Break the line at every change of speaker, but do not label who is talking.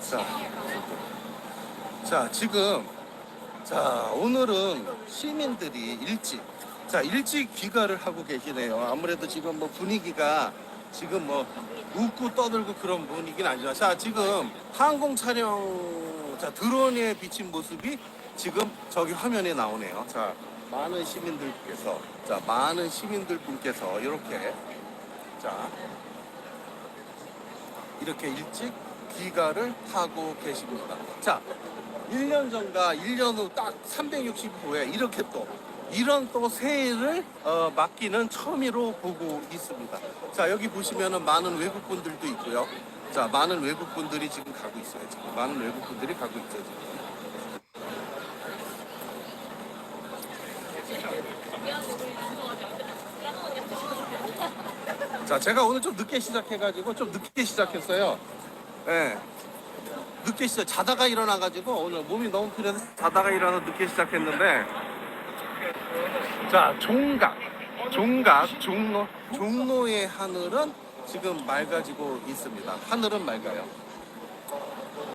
자, 자 지금 자 오늘은 시민들이 일찍 자 일찍 귀가를 하고 계시네요. 아무래도 지금 뭐 분위기가 지금 뭐 웃고 떠들고 그런 분위기는 아니죠. 자 지금 항공 촬영 자 드론에 비친 모습이 지금 저기 화면에 나오네요. 자 많은 시민들께서 자 많은 시민들 분께서 이렇게 자 이렇게 일찍 귀가를 하고 계십니다. 자, 1년 전과 1년 후 딱 365회 이렇게 또 이런 또 새해를 어, 맞기는 처음으로 보고 있습니다. 자, 여기 보시면은 많은 외국분들도 있고요. 자, 많은 외국분들이 지금 가고 있어요. 지금 많은 외국분들이 가고 있죠. 지금. 자, 제가 오늘 좀 늦게 시작해가지고 좀 늦게 시작했어요. 예. 늦게 시작, 자다가 일어나가지고 오늘 몸이 너무 피해서 자다가 일어나 늦게 시작했는데. 자, 종각. 종각, 종로, 종로의 하늘은 지금 맑아지고 있습니다. 하늘은 맑아요.